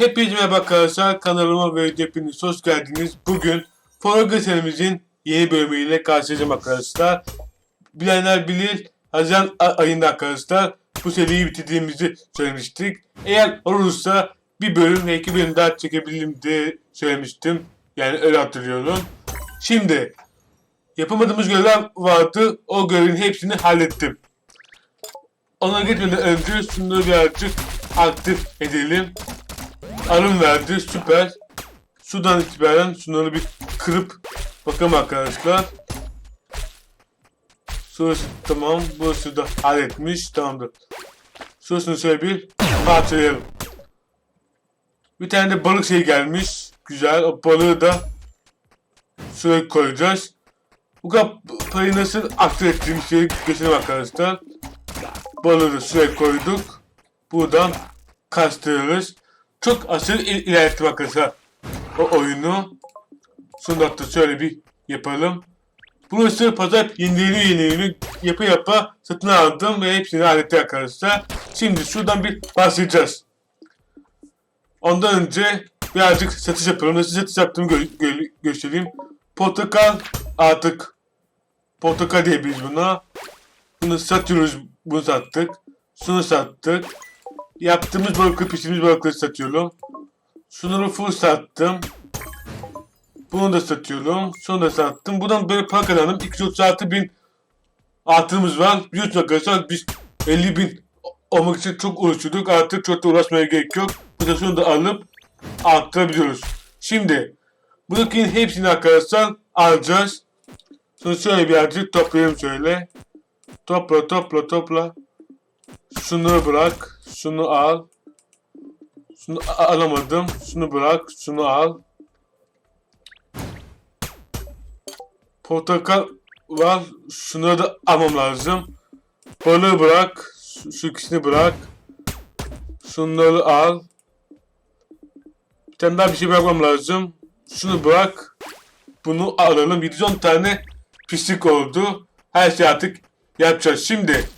Hepinize merhaba arkadaşlar. Kanalıma ve hepiniz hoş geldiniz. Bugün Forga serimizin yeni bölümüyle karşılayacağım arkadaşlar. Bilenler bilir. Haziran ayında arkadaşlar bu seriyi bitirdiğimizi söylemiştik. Eğer olursa bir bölüm ve iki bölüm daha çekebilirim diye söylemiştim. Yani öyle hatırlıyorum. Şimdi yapamadığımız görevler vardı. O görevin hepsini hallettim. Ona gitmeden önce şunları birazcık aktif edelim. Arım verdi süper. Sudan itibaren şunları bir kırıp bakalım arkadaşlar. Şurası tamam. Burası da halletmiş. Tamamdır. Şurasını şöyle bir parçalayalım. Bir tane de balık şey gelmiş. Güzel. O balığı da şuraya koyacağız. Bu kadar parayı nasıl aktif ettiğimiz şeyi göstereyim arkadaşlar. Balığı da şuraya koyduk. Buradan kastırırız. Çok aşırı il- ilerlettim arkadaşlar o oyunu. Son dakika şöyle bir yapalım. Burası pazar yeniliğini yeniliğini yapı yapa satın aldım ve hepsini hallettim arkadaşlar. Şimdi şuradan bir başlayacağız. Ondan önce birazcık satış yapalım. Nasıl satış yaptığımı gö- gö- göstereyim. Portakal artık portakal diyebiliriz buna. Bunu satıyoruz. Bunu sattık. Şunu sattık. Yaptığımız balıkları, pişirdiğimiz balıkları satıyorum. Şunları full sattım. Bunu da satıyorum. Şunu da sattım. Buradan böyle para kazandım. 236 bin artımız var. Biliyorsunuz arkadaşlar biz 50 bin olmak için çok uğraşıyorduk. Artık çok da uğraşmaya gerek yok. Bu da alıp arttırabiliyoruz. Şimdi buradakinin hepsini arkadaşlar alacağız. Sonra şöyle birazcık toplayalım şöyle. Topla topla topla. Şunu bırak. Şunu al. Şunu alamadım. Şunu bırak. Şunu al. Portakal var. Şunları da almam lazım. Balığı bırak. Şu, şu ikisini bırak. Şunları al. Bir tane daha bir şey bırakmam lazım. Şunu bırak. Bunu alalım. 710 tane pislik oldu. Her şey artık yapacağız. Şimdi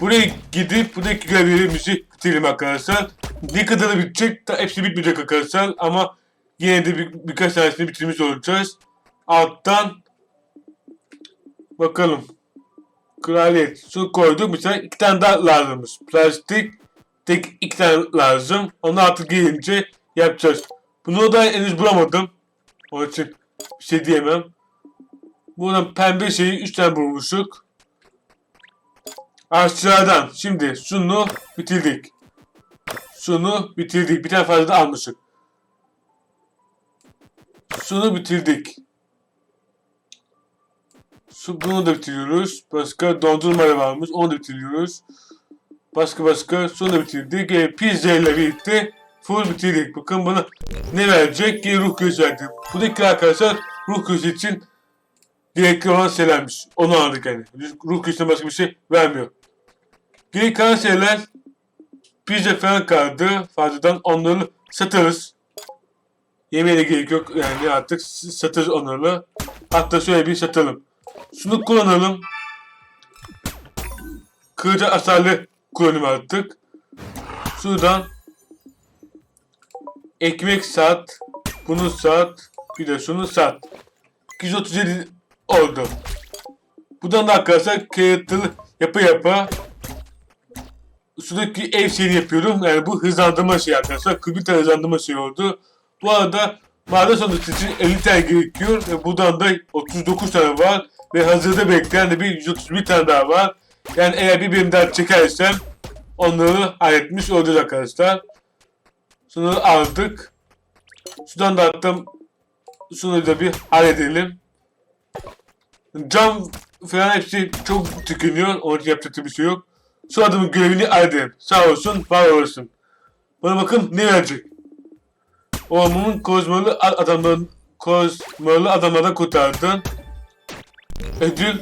Buraya gidip buradaki görevlerimizi bitirelim arkadaşlar. Ne kadarı bitecek? Da hepsi bitmeyecek arkadaşlar ama yine de bir, birkaç tanesini bitirmiş olacağız. Alttan bakalım. Kraliyet. Su koyduk. Mesela iki tane daha lazımmış. Plastik tek iki tane lazım. Onu artık gelince yapacağız. Bunu da henüz bulamadım. Onun için bir şey diyemem. Buradan pembe şeyi üç tane bulmuştuk. Aşağıdan. Şimdi şunu bitirdik. Şunu bitirdik. Bir tane fazla da almışık. Şunu bitirdik. Şu, bunu da bitiriyoruz. Başka dondurma varmış. Onu da bitiriyoruz. Başka başka. Şunu da bitirdik. E, pizza ile birlikte full bitirdik. Bakın bana ne verecek? Ki ruh göğüsü verdi. Buradaki arkadaşlar ruh göğüsü için gerekli olan şeylermiş. Onu anladık yani. Ruh göğüsüne başka bir şey vermiyor. Geri kalan şeyler pizza falan kaldı. Fazladan onları satarız. Yemeğe de gerek yok yani artık satarız onları. Hatta şöyle bir satalım. Şunu kullanalım. Kırıcı asarlı kullanım artık. Şuradan ekmek sat. Bunu sat. Bir de şunu sat. 237 oldu. Buradan da arkadaşlar kağıtlı yapı yapa Şuradaki ev şeyini yapıyorum. Yani bu hızlandırma şey arkadaşlar. 41 tane hızlandırma şey oldu. Bu arada maden sonrası için 50 tane gerekiyor. Ve buradan da 39 tane var. Ve hazırda bekleyen de bir 131 tane daha var. Yani eğer bir birim daha çekersem onları halletmiş olacağız arkadaşlar. Şunu aldık. Şuradan da attım. Şunu da bir halledelim. Cam falan hepsi çok tükeniyor. Onun için yapacak bir şey yok. Şu adamın görevini halledelim. Sağ olsun, var olasın. Bana bakın ne verecek. Ormanın kozmalı adamların kozmalı adamlardan kurtardın. Ödül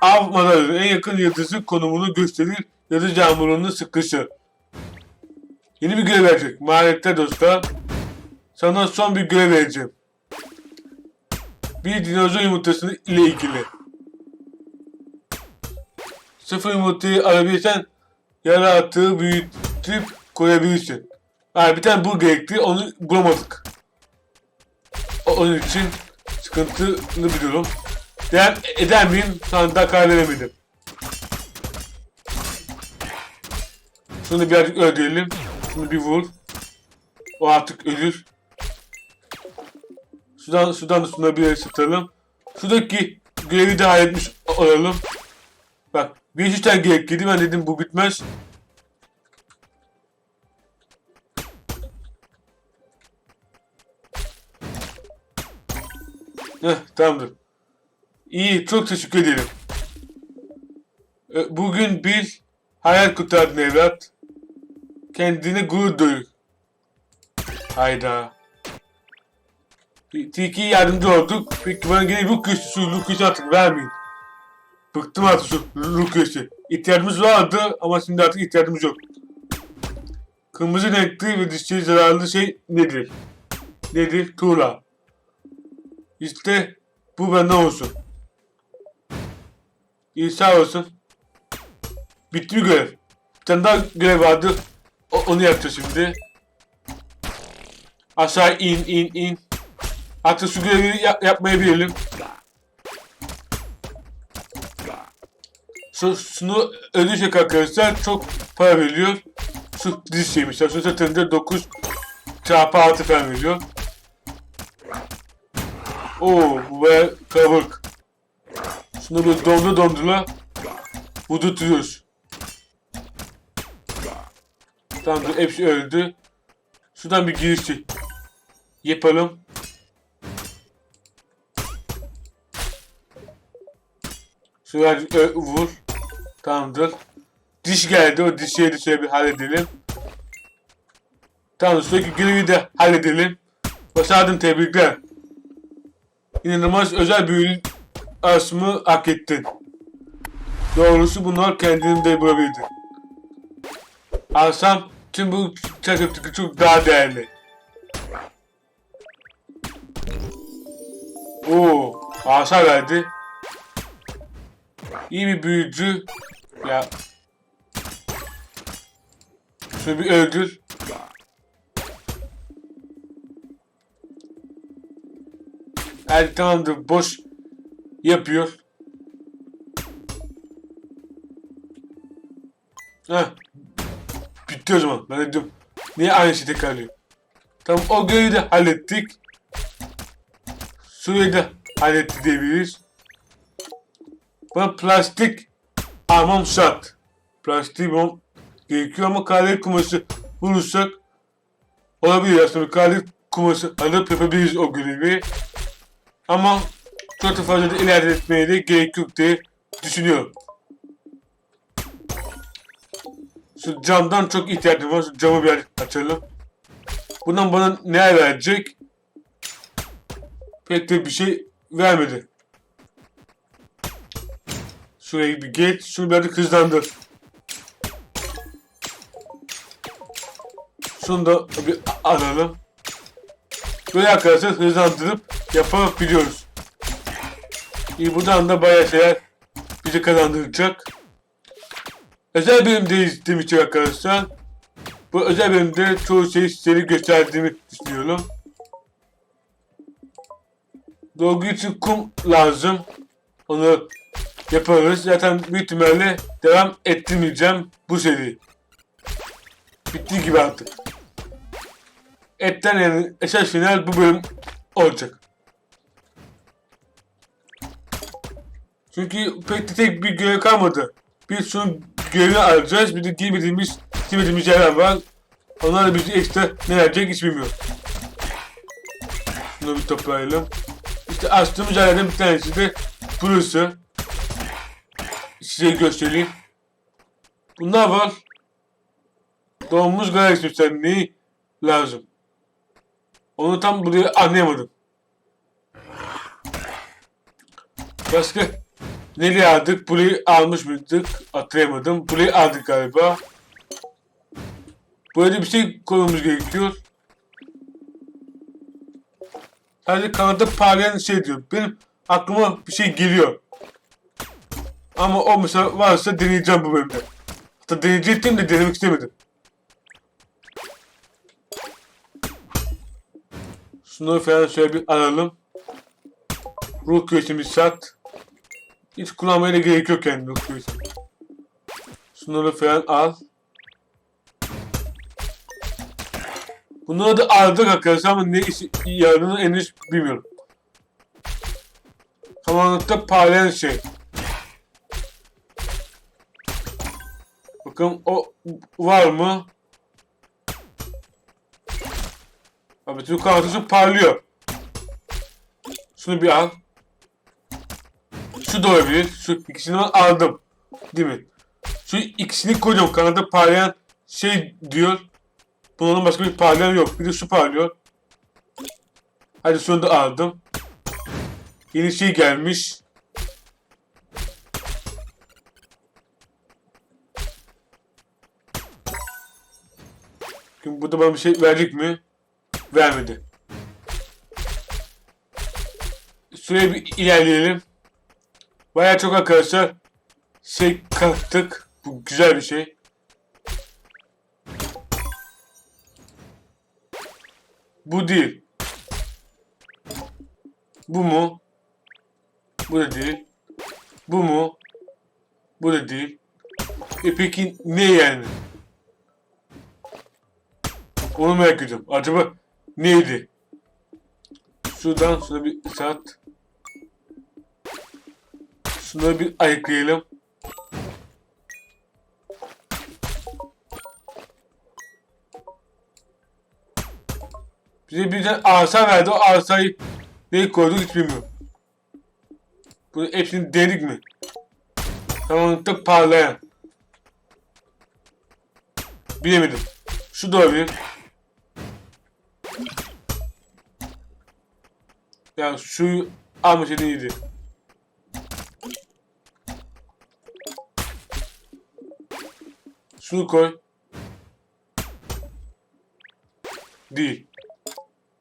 Av madalyonu en yakın yıldızı konumunu gösterir. Yıldız yağmurunu sıkışır. Yeni bir görev verecek. Mahallette dostlar. Sana son bir görev vereceğim. Bir dinozor yumurtası ile ilgili. Sıfır yumurtayı alabilirsen yara atığı büyütüp koyabilirsin. Yani bir tane bul gerekti onu bulamadık. Onun için sıkıntılı bir durum. Devam eder miyim? Anda karar. Şunu birazcık öldürelim. Şunu bir vur. O artık ölür. Şuradan, şuradan da şuna bir ısıtalım. Şuradaki görevi de halletmiş olalım. Bak bir üç tane ben dedim bu bitmez. Heh tamamdır. İyi çok teşekkür ederim. E, Bugün bir hayal kurtardın evlat. Kendine gurur duy. Hayda. Tilki'ye yardımcı olduk. Peki bana gene bu şu Lucas'ı artık vermeyin. Bıktım artık şu Lucas'ı. İhtiyacımız vardı ama şimdi artık ihtiyacımız yok. Kırmızı renkli ve dişçi zararlı şey nedir? Nedir? Tuğla. İşte bu benden olsun. İyi sağ olsun. Bitti mi görev? Bir tane daha görev vardı. O- onu yapacağız şimdi. Aşağı in in in. Artık şu görevi yap yapmayabilirim. Şu, şunu ödeyecek arkadaşlar çok para veriyor. Şu diz şeymiş. Şu satında 9 çarpı 6 falan veriyor. Oo bu baya kalabalık. Şunu böyle dondu dondurla vurdurtuyoruz. Tamamdır hepsi öldü. Şuradan bir girişi yapalım. Şuraya vur. Tamamdır. Diş geldi. O de şöyle bir halledelim. Tamam. Sürekli görevi de halledelim. Başardın tebrikler. İnanılmaz özel bir asmı hak ettin. Doğrusu bunlar kendini de bulabildin. Alsam tüm bu çakırtıkı çok daha değerli. Oo, asa verdi. İyi bir büyücü. Ya. Şunu bir öldür. Tamamdır. Boş yapıyor. Heh. Bitti o zaman. Ben de diyorum. Niye aynı şey tekrarlıyor? Tamam o görevi de hallettik. Suyu da halletti diyebiliriz. Bana plastik almam şart. Plastik bulmam gerekiyor ama kadet kumaşı bulursak olabilir aslında kadet kumaşı alıp yapabiliriz o görevi. Ama çok da fazla da ilerletmeye de gerek yok diye düşünüyorum. Şu camdan çok ihtiyacım var. Şu camı bir açalım. Bundan bana ne verecek? Pek de bir şey vermedi. Şuraya bir geç. Şunu birazcık hızlandır. Şunu da bir alalım. Böyle arkadaşlar hızlandırıp yapabiliyoruz. İyi buradan da bayağı şeyler bizi kazandıracak. Özel bölümdeyiz demiştik arkadaşlar. Bu özel bölümde çoğu şeyi size gösterdiğimi düşünüyorum. Dolgu için kum lazım. Onu yaparız. Zaten büyük ihtimalle devam ettirmeyeceğim bu seri. Bittiği gibi artık. Etten yani esas final bu bölüm olacak. Çünkü pek de tek bir görev kalmadı. Biz şunu görevi alacağız. Bir de girmediğimiz, girmediğimiz yerler var. Onlar da bizi ekstra ne verecek hiç bilmiyorum. Şunu bir toplayalım. İşte açtığımız yerlerden bir tanesi de burası. Size göstereyim. Bunlar var. Doğumumuz galaksi düzenliği lazım. Onu tam buraya anlayamadım. Başka nereye aldık? Burayı almış mıydık? Hatırlayamadım. Burayı aldık galiba. Böyle bir şey koymamız gerekiyor. Sadece kanada parlayan şey diyor. Benim aklıma bir şey geliyor. Ama o mesela varsa deneyeceğim bu bölümde. Hatta deneyecektim de denemek istemedim. Şunları falan şöyle bir alalım. Ruh göğsümüz sat. Hiç kullanmaya da gerek yok yani ruh göğsü. Şunları falan al. Bunları da aldık arkadaşlar ama ne işi yarını henüz bilmiyorum. Tamamlıkta parlayan şey. Bakın o var mı? Abi Türk kartışı parlıyor. Şunu bir al. Şu da olabilir. Şu ikisini aldım. Değil mi? Şu ikisini koydum. Kanada parlayan şey diyor. Bunun başka bir parlayan yok. Bir de şu parlıyor. Hadi şunu da aldım. Yeni şey gelmiş. Şimdi burada bana bir şey verecek mi? Vermedi. Şuraya bir ilerleyelim. Baya çok arkadaşlar şey kattık. Bu güzel bir şey. Bu değil. Bu mu? Bu da değil. Bu mu? Bu da değil. E peki ne yani? Onu merak ediyorum. Acaba neydi? Şuradan şuna bir sat. Şunları bir ayıklayalım. Bize bir de arsa verdi. O arsayı ne koyduk hiç bilmiyorum. Bunu hepsini denedik mi? Karanlıkta parlayan. Bilemedim. Şu da olabilir. Ya şu almasaydın iyiydi. Şunu koy. Değil.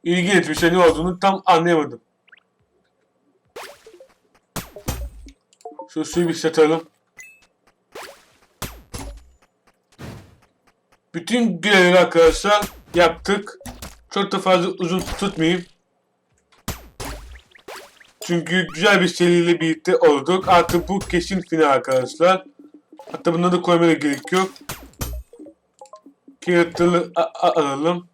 İlgi etmişe ne olduğunu tam anlayamadım. Şu suyu bir satalım. Bütün görevleri arkadaşlar yaptık. Çok da fazla uzun tutmayayım. Çünkü güzel bir seriyle birlikte olduk. Artık bu kesin final arkadaşlar. Hatta bunları da koymaya gerek yok. Kağıtları alalım.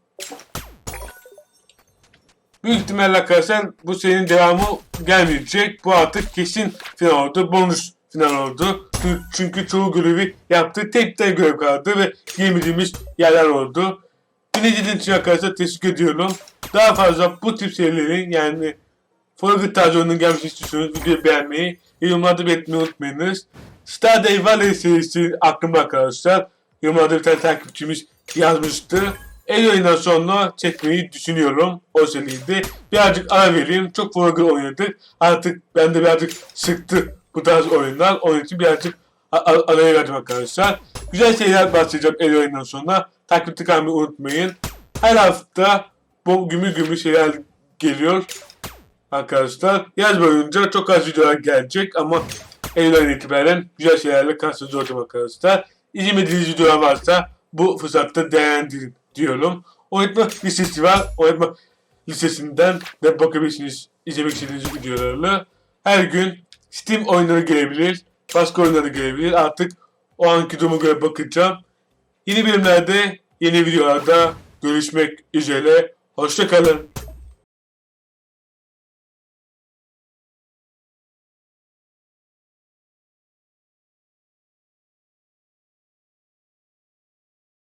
Büyük ihtimalle arkadaşlar bu serinin devamı gelmeyecek. Bu artık kesin final oldu. Bonus final oldu. Çünkü- çoğu görevi yaptı. Tek tek görev kaldı ve girmediğimiz yerler oldu. Dinlediğiniz için arkadaşlar teşekkür ediyorum. Daha fazla bu tip serilerin yani Forget tarzı oyunun gelmesi istiyorsanız videoyu beğenmeyi yorumlarda belirtmeyi unutmayınız. Stardew Valley serisi aklımda arkadaşlar. Yorumlarda bir tane takipçimiz yazmıştı. El oyundan sonra çekmeyi düşünüyorum o seriydi. Birazcık ara vereyim. Çok Forget oynadık. Artık ben de birazcık sıktı bu tarz oyunlar. Onun için birazcık araya verdim arkadaşlar. Güzel şeyler bahsedeceğim el oyundan sonra. Takipte kalmayı unutmayın. Her hafta bu gümü gümü şeyler geliyor arkadaşlar. Yaz boyunca çok az videolar gelecek ama Eylül'den itibaren güzel şeylerle karşınızda olacağım arkadaşlar. İzlemediğiniz videolar varsa bu fırsatta değerlendirin diyorum. Oynatma listesi var. Oynatma listesinden de bakabilirsiniz izlemek istediğiniz videolarla. Her gün Steam oyunları gelebilir. Başka oyunları gelebilir. Artık o anki duruma göre bakacağım. Yeni bölümlerde, yeni videolarda görüşmek üzere. Hoşçakalın.